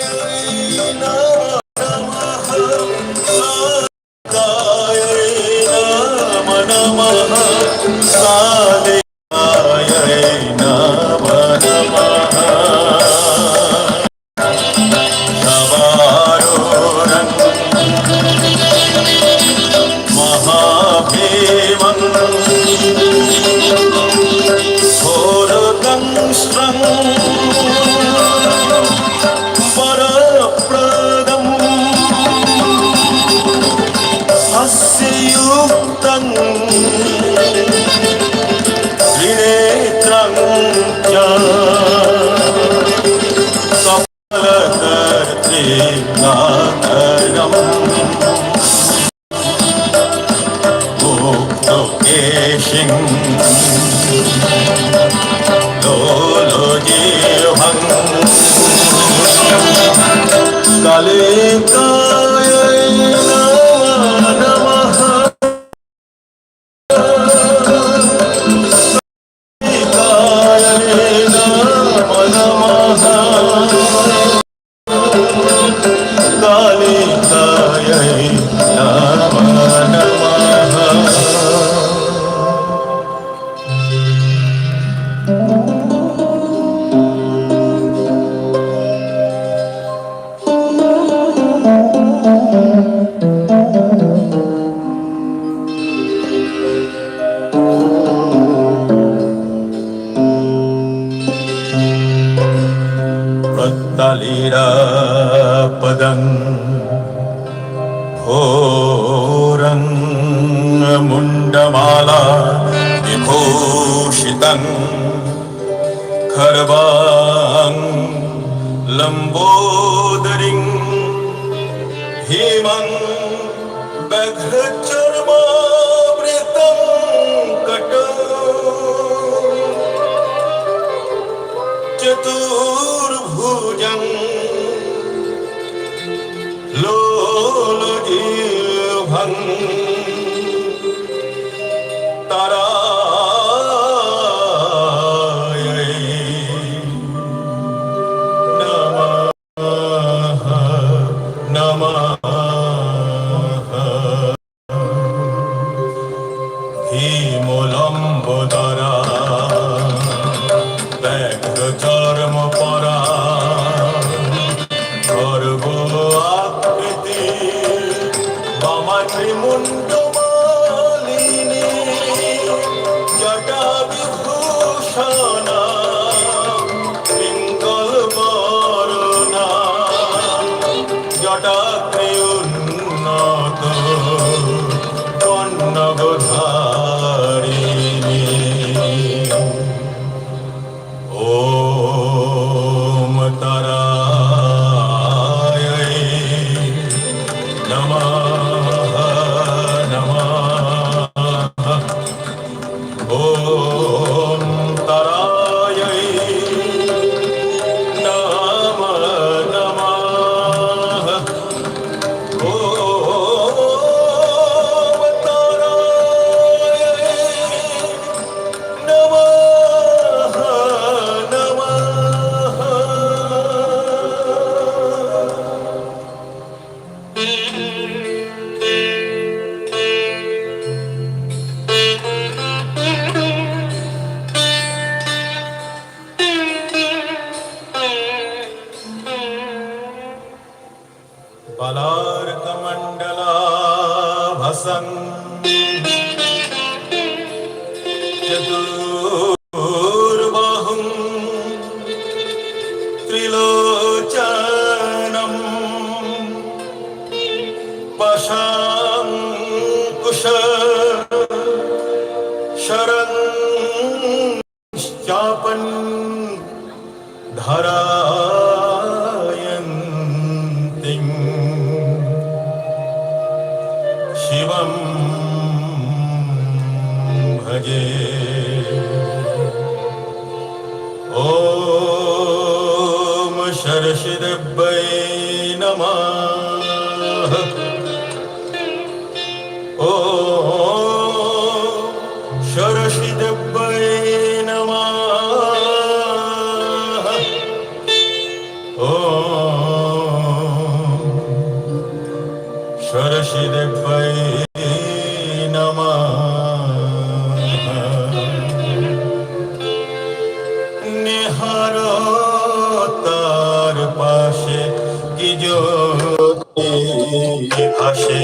Não. Krishna সরসিদ পাই নমা নিহার তার পাশে কি জ্যোতি ভাসে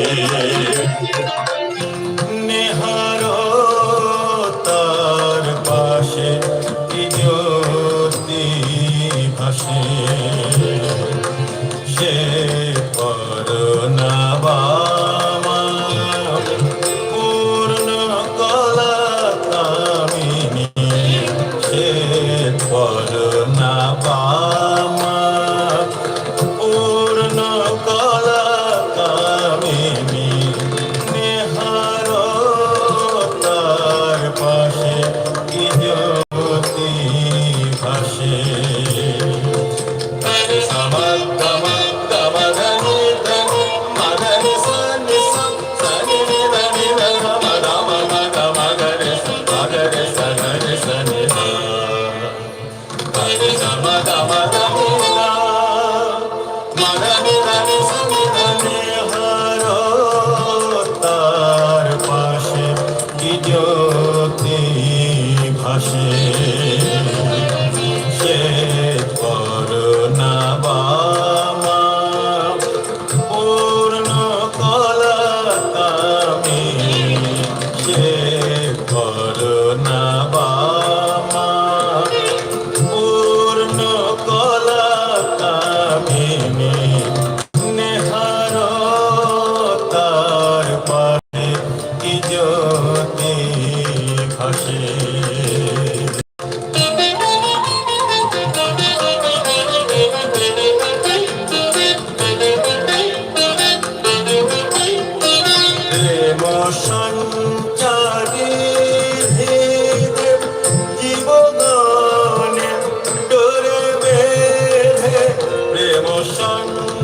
Krishna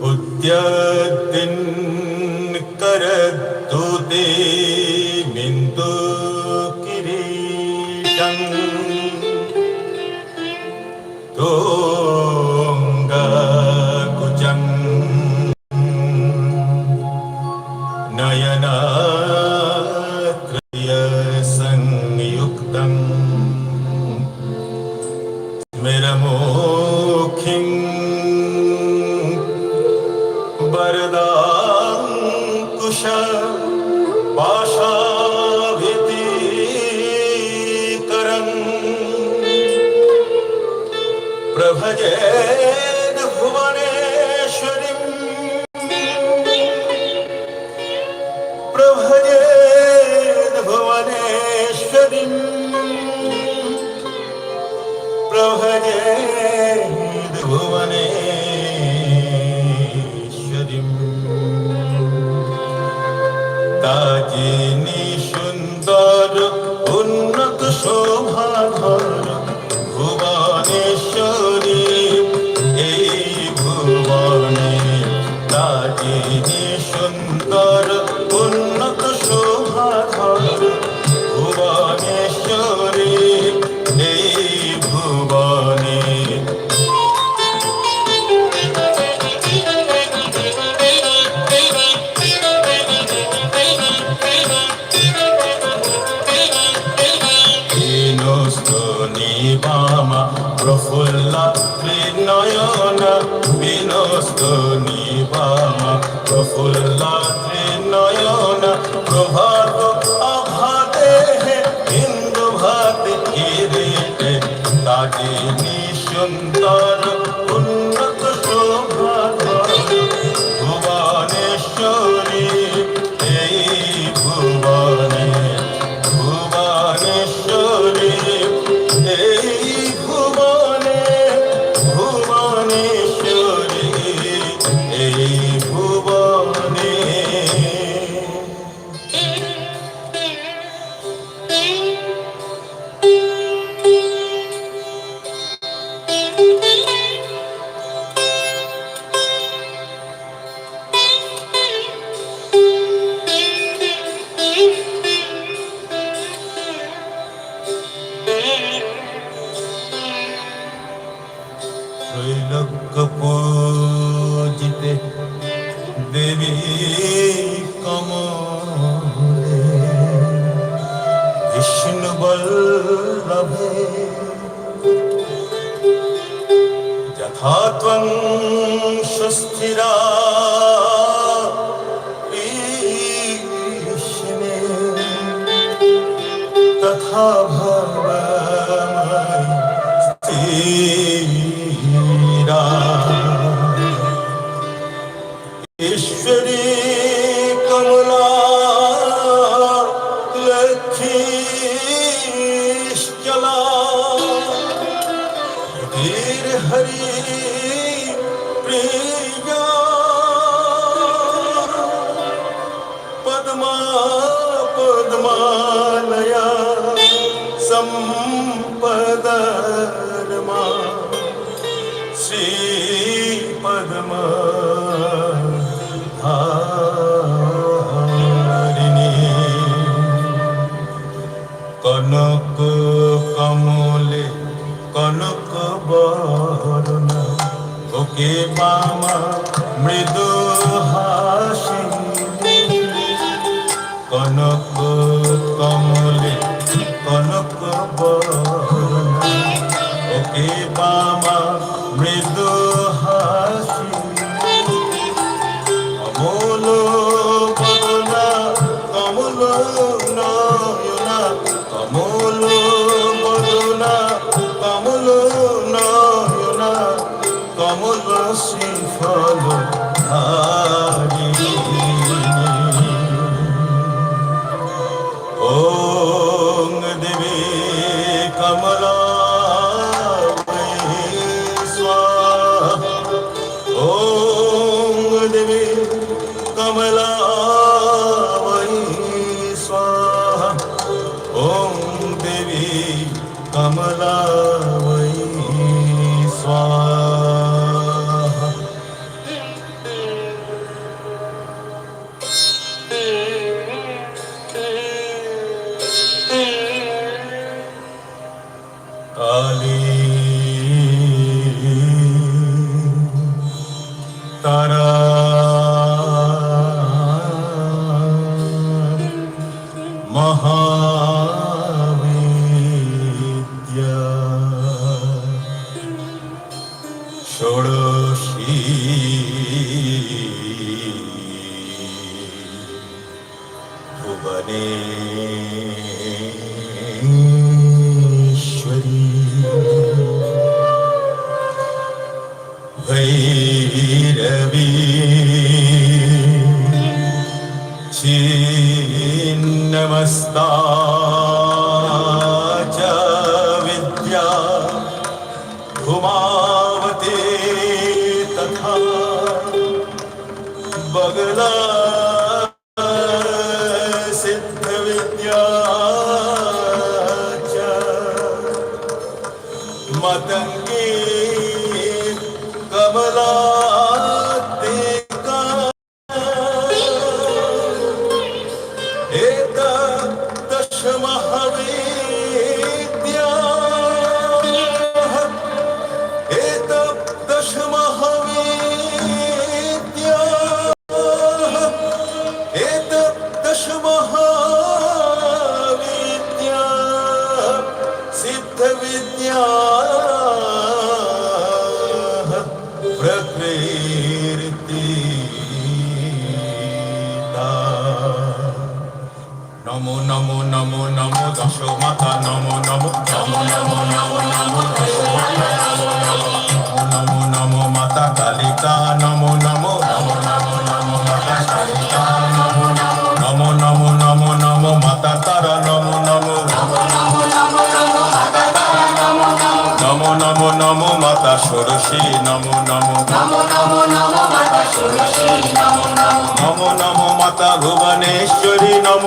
उद्यदिन कर दो दे हा त्वं स्वस्तिरा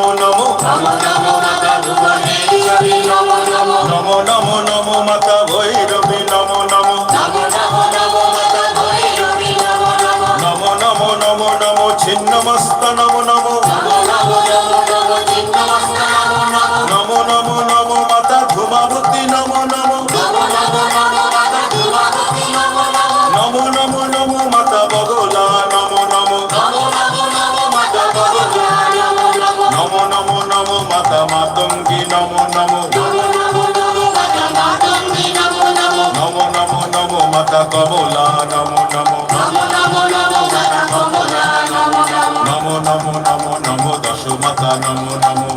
নমো নমো নমো নমো মাতা দুর্গা নমো নমো নমো নমো মাতা কমলা নমো নমো নমো নমো নমো নমো দশ মাতা নমো নমো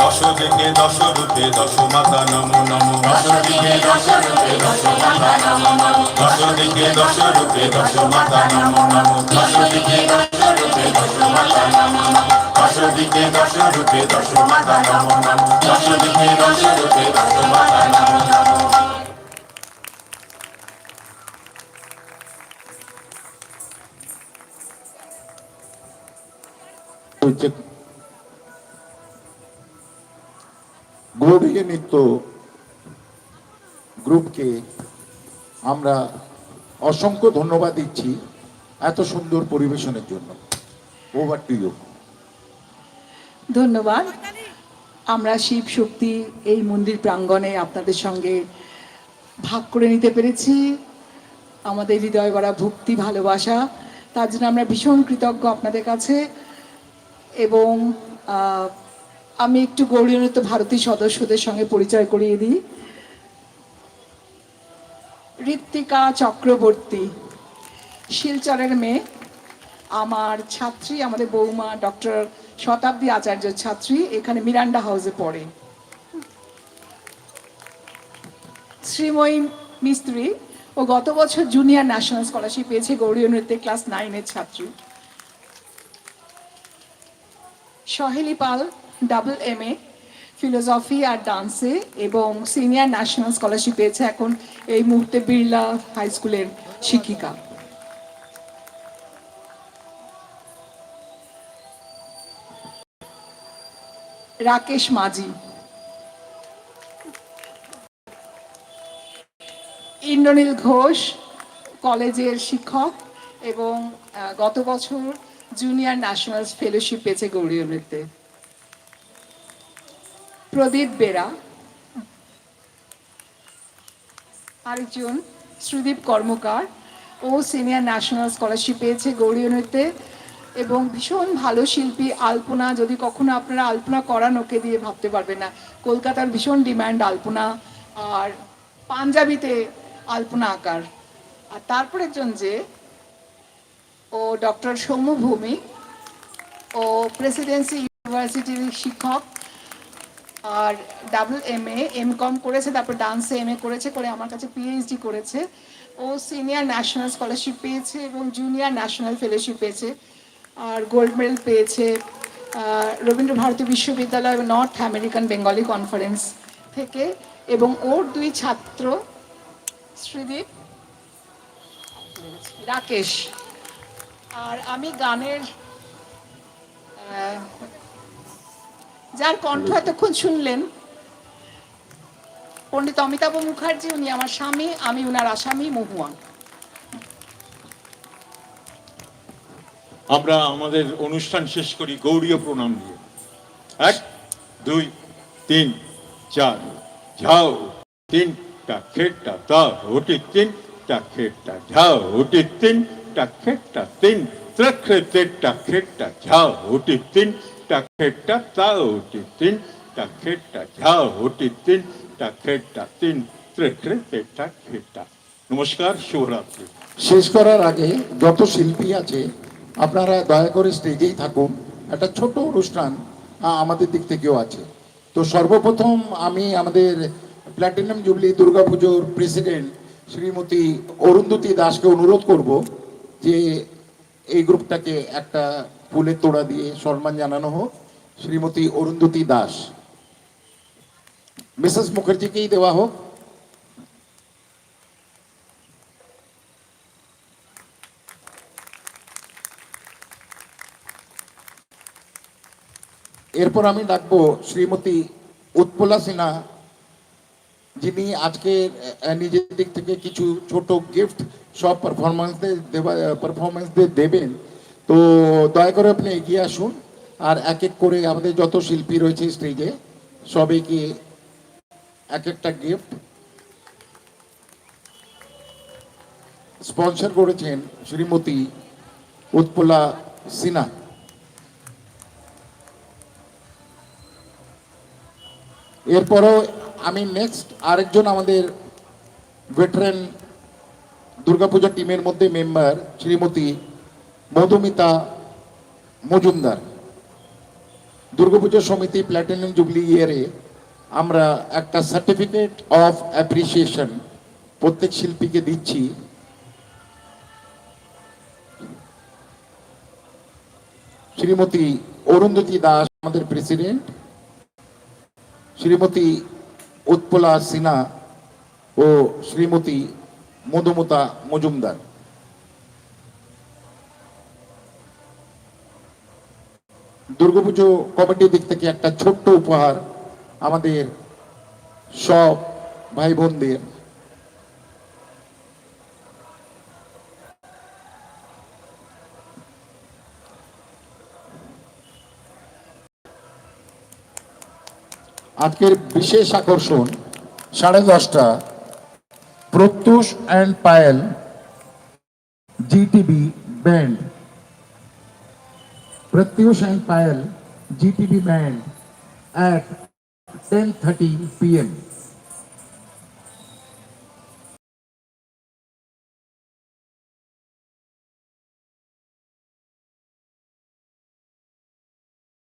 দশে দিকে দশ রূপে দশ মাতা নমো নমো দশ দিকে দশ রূপে দশ মাতা নমো নমো দশ দিকে দশ রূপে দশ মাতা নমো নমো দশ দিকে দশ রূপে দশ দশ রূপে দশ মাতা নমো নমো দশ দিকে দশ রূপে দশ মাতা নমো নমো হচ্ছে গৌরীয় নৃত্য গ্রুপকে আমরা অসংখ্য ধন্যবাদ দিচ্ছি এত সুন্দর পরিবেশনের জন্য। ওভার টু ইউ ধন্যবাদ। আমরা শিব শক্তি এই মন্দির প্রাঙ্গণে আপনাদের সঙ্গে ভাগ করে নিতে পেরেছি। আমাদের হৃদয় গড়া ভক্তি ভালোবাসা, তার জন্য আমরা ভীষণ কৃতজ্ঞ আপনাদের কাছে। এবং আমি একটু গৌরীয় নৃত্য ভারতী সদস্যদের সঙ্গে পরিচয় করিয়ে দিই। ঋত্বিকা চক্রবর্তী, শিলচরের মেয়ে, আমার ছাত্রী, আমাদের বৌমা ডক্টর শতাব্দী আচার্য ছাত্রী, এখানে মিরান্ডা হাউসে পড়ে। শ্রীময়ী মিস্ত্রি ও গত বছর জুনিয়র ন্যাশনাল স্কলারশিপ পেয়েছে গৌরীয় নৃত্যে ক্লাস নাইনের ছাত্রী। Saheli Pal double M A philosophy আর ডান্সে এবং সিনিয়র ন্যাশনাল স্কলারশিপ পেয়েছে এখন এই মুহূর্তে বিড়লা হাই স্কুলের শিক্ষিকা। রাকেশ মাঝি। ইন্দ্রনীল ঘোষ, কলেজের শিক্ষক, এবং গত বছর জুনিয়র ন্যাশনাল ফেলোশিপ পেয়েছে গৌরীয় নৃত্যে। প্রদীপ বেরা। আরেকজন শ্রীদীপ কর্মকার। ও সিনিয়র ন্যাশনাল স্কলারশিপ পেয়েছে গৌরীয় নৃত্যে এবং ভীষণ ভালো শিল্পী আলপনা। যদি কখনো আপনারা আলপনা করান, ওকে দিয়ে ভাবতে পারবেন না। কলকাতার ভীষণ ডিমান্ড আলপনা। আর পাঞ্জাবিতে আলপনা আঁকার। আর তারপর একজন যে ও ডক্টর সৌম্য ও প্রেসিডেন্সি ইউনিভার্সিটির শিক্ষক আর double M A, M Com করেছে, তারপর ডান্সে এম এ করেছে, করে আমার কাছে পিএইচডি করেছে। ও সিনিয়র ন্যাশনাল স্কলারশিপ পেয়েছে এবং জুনিয়র ন্যাশনাল ফেলোশিপ পেয়েছে, আর গোল্ড মেডেল পেয়েছে রবীন্দ্র ভারতী বিশ্ববিদ্যালয় নর্থ আমেরিকান বেঙ্গলি কনফারেন্স থেকে। এবং ওর দুই ছাত্র, শ্রীদীপ, রাকেশ আর আমি গানের যার কণ্ঠ এতক্ষণ শুনলেন, পণ্ডিত অমিতাভ মুখার্জি, উনি আমার স্বামী, আমি উনার আসামি, মহুয়া। আমরা আমাদের অনুষ্ঠান শেষ করি গৌরীয় প্রণাম দিয়ে এক, দুই, তিন, চার। ঝাও, তিনটা খেটটা তা ওটি তিনটা খেটটা ঝাও ওটি তিনটা। খেটটা তিন ত্রক্ষে তিনটা খেটটা ঝাও ওটি তিনটা খেটটা তা তিন টা খেটটা ঝাও ওটি তিনটা খেটটা তিন ত্রক্ষে তিনটা খেটটা। নমস্কার, শুভরাত্রি। শেষ করার আগে যত শিল্পী আছে, আপনারা দয়া করে স্টেজেই থাকুন। একটা ছোট অনুষ্ঠান আমাদের দিক থেকেও আছে। তো সর্বপ্রথম আমি আমাদের প্ল্যাটিনাম জুবলি দুর্গাপুজোর প্রেসিডেন্ট, শ্রীমতী অরুন্ধতী দাসকে অনুরোধ করব যে এই গ্রুপটাকে একটা ফুলের তোড়া দিয়ে সম্মান জানানো হোক, শ্রীমতী অরুন্ধতী দাস। মিসেস মুখার্জিকেই দেওয়া হোক। এরপর আমি ডাকবো শ্রীমতী উৎপলা সিনহা। যিনি আজকে নিজের দিক থেকে কিছু ছোট গিফট সব পারফরমেন্সদের দেবা পারফরমেন্সদের দেবেন। তো দয়া করে আপনি এগিয়ে আসুন। আর এক এক করে আমাদের যত শিল্পী রয়েছে স্টেজে সবাইকে এক একটা গিফট স্পন্সর করেছেন শ্রীমতী উৎপলা সিনহা। এরপরও আমি নেক্সট আরেকজন আমাদের ভেটারেন দুর্গাপূজা টিমের মধ্যে মেম্বার শ্রীমতী মধুমিতা মজুমদার। দুর্গাপূজা সমিতি প্ল্যাটিনাম জুবলি ইয়ারে আমরা একটা সার্টিফিকেট অফ অ্যাপ্রিসিয়েশন প্রত্যেক শিল্পীকে দিচ্ছি। শ্রীমতী অরুন্ধতী দাস, আমাদের প্রেসিডেন্ট শ্রীমতী উৎপলা সিনহা ও শ্রীমতী মধুমতা মজুমদার। দুর্গাপুজো কমিটির দিক থেকে একটা ছোট্ট উপহার আমাদের সব ভাই বোনদের আজকের বিশেষ আকর্ষণ সাড়ে দশটা Pratyush and Payel GTB band Pratyush and Payel GTB band at 10:30 p.m.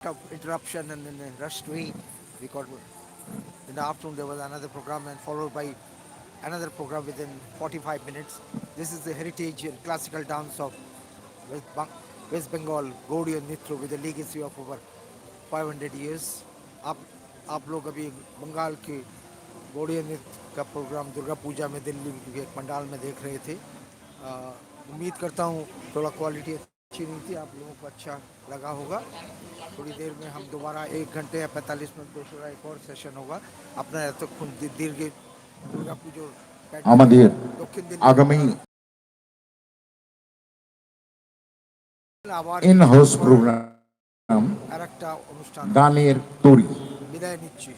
of interruption and in a rushed way. We got in the afternoon there was another program and followed by another program within 45 minutes. This is the heritage and classical dance of West, Bang- West Bengal Gaudiya Nitro with a legacy of over 500 years. आप आप लोग अभी बंगाल के गौड़िया नृत्य का programme Durga Puja में दिल्ली के पंडाल में देख रहे थे आ, उम्मीद करता हूँ थोड़ा क्वालिटी अच्छी नहीं थी आप लोगों को अच्छा लगा होगा थोड़ी देर में हम दोबारा एक घंटे या पैंतालीस मिनट दूसरा एक और सेशन होगा अपना এতক্ষণ দি- দীর্ঘ দুর্গা পুজোর আমাদের দক্ষিণ দিন আগামী আবার ইন হাউস প্রোগ্রাম আর একটা অনুষ্ঠান গানের তরি বিদায় নিচ্ছি